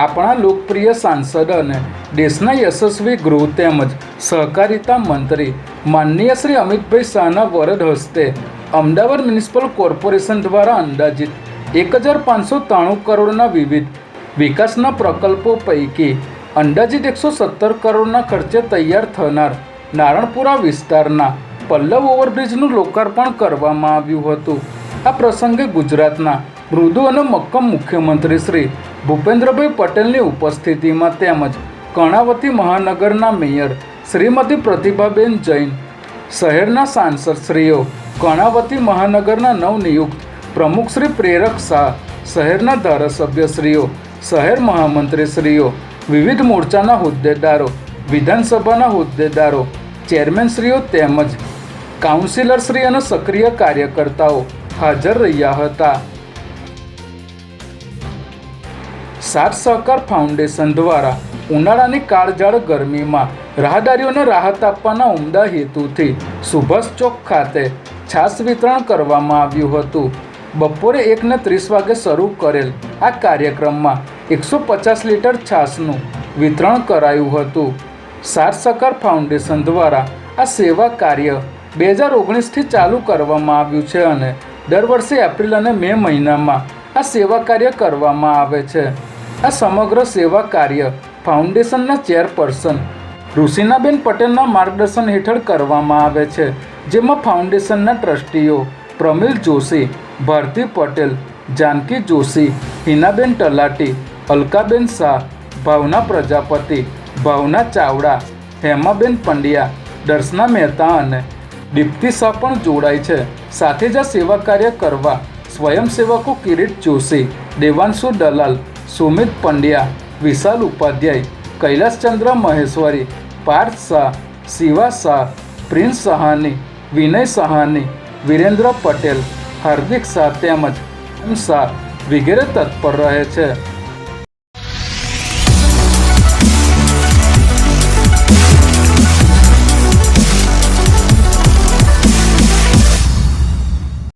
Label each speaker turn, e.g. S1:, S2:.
S1: આપણા લોકપ્રિય સાંસદ અને દેશના યશસ્વી ગૃહ તેમજ સહકારિતા મંત્રી માનનીય શ્રી અમિતભાઈ શાહના વરદ હસ્તે અમદાવાદ મ્યુનિસિપલ કોર્પોરેશન દ્વારા અંદાજિત એક હજાર પાંચસો ત્રાણું કરોડના વિવિધ વિકાસના પ્રકલ્પો પૈકી અંદાજિત એકસો સત્તર કરોડના ખર્ચે તૈયાર થનાર નારણપુરા વિસ્તારના પલ્લવ ઓવરબ્રિજનું લોકાર્પણ કરવામાં આવ્યું હતું. આ પ્રસંગે ગુજરાતના મૃદુ અને મક્કમ મુખ્યમંત્રી શ્રી ભૂપેન્દ્રભાઈ પટેલની ઉપસ્થિતિમાં તેમજ કર્ણાવતી મહાનગરના મેયર શ્રીમતી પ્રતિભાબેન જૈન, શહેરના સાંસદશ્રીઓ, કર્ણાવતી મહાનગરના નવનિયુક્ત પ્રમુખ શ્રી પ્રેરક શાહ, શહેરના ધારાસભ્યશ્રીઓ, શહેર મહામંત્રીશ્રીઓ, વિવિધ મોરચાના હોદ્દેદારો, વિધાનસભાના હોદ્દેદારો, ચેરમેનશ્રીઓ તેમજ કાઉન્સિલરશ્રી અને સક્રિય કાર્યકર્તાઓ હાજર રહ્યા હતા. સાત સહકાર ફાઉન્ડેશન દ્વારા ઉનાળાની કાળઝાળ ગરમીમાં રાહદારીઓને રાહત આપવાના ઉમદા હેતુથી સુભાષ ચોક ખાતે છાશ વિતરણ કરવામાં આવ્યું હતું. બપોરે એકને ત્રીસ વાગે શરૂ કરેલ આ કાર્યક્રમમાં એકસો પચાસ લીટર છાશનું વિતરણ કરાયું હતું. સાત સહકાર ફાઉન્ડેશન દ્વારા આ સેવા કાર્ય બે હજાર ઓગણીસથી ચાલુ કરવામાં આવ્યું છે અને દર વર્ષે એપ્રિલ અને મે મહિનામાં આ સેવા કાર્ય કરવામાં આવે છે. આ સમગ્ર સેવા કાર્ય ફાઉન્ડેશનના ચેરપર્સન ઋષિનાબેન પટેલના માર્ગદર્શન હેઠળ કરવામાં આવે છે, જેમાં ફાઉન્ડેશનના ટ્રસ્ટીઓ પ્રમિલ જોશી, ભારતી પટેલ, જાનકી જોશી, હિનાબેન તલાટી અલકાબેન શાહ, ભાવના પ્રજાપતિ, ભાવના ચાવડા, હેમાબેન પંડ્યા, દર્શના મહેતા અને દીપ્તિ શાહ પણ જોડાય છે. સાથે જ આ સેવા કાર્ય કરવા સ્વયંસેવકો કિરીટ જોશી, દેવાંશુ દલાલ સુમિત પંડ્યા, વિશાલ ઉપાધ્યાય કૈલાસચંદ્ર મહેશ્વરી, પાર્થ શાહ, શિવા શાહ, પ્રિન્સ સહાની, વિનય સહાની, વિરેન્દ્ર પટેલ, હાર્દિક શાહ તેમજ શાહ વગેરે તત્પર રહે છે.